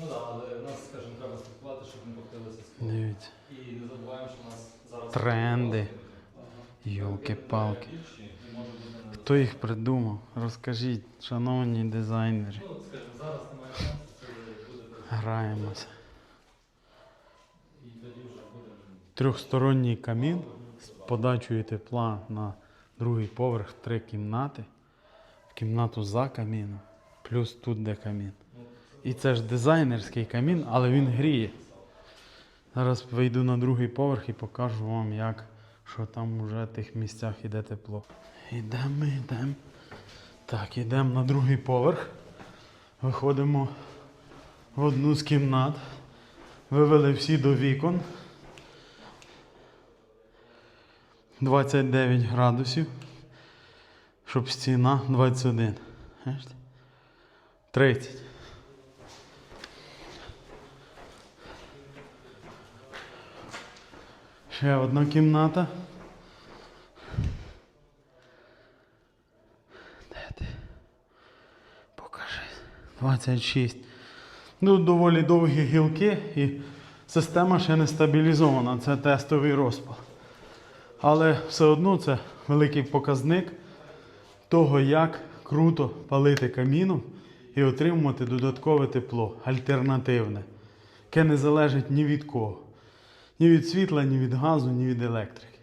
Ну так, але в нас, скажімо, треба слідкувати, щоб не повторилося скло. Дивіться. І не забуваємо, що у нас зараз Тренди. Йолки-палки. Хто їх придумав? Розкажіть, шановні дизайнери. Ну, скажімо, зараз немає шансу, це буде. Граємося. І тоді вже буде. Трьохсторонній камін з подачею тепла на другий поверх три кімнати. В кімнату за каміном, плюс тут де камін. І це ж дизайнерський камін, але він гріє. Зараз вийду на другий поверх і покажу вам, як, що там уже в тих місцях іде тепло. Ідемо, йдемо. Так, йдемо на другий поверх. Виходимо в одну з кімнат. Вивели всі до вікон. 29 градусів. Щоб стіна 21. 30. Ще одна кімната. Де ти? Покажи. 26. Ну, доволі довгі гілки і система ще не стабілізована. Це тестовий розпал. Але все одно це великий показник того, як круто палити каміном і отримувати додаткове тепло, альтернативне, яке не залежить ні від кого. Ні від світла, ні від газу, ні від електрики.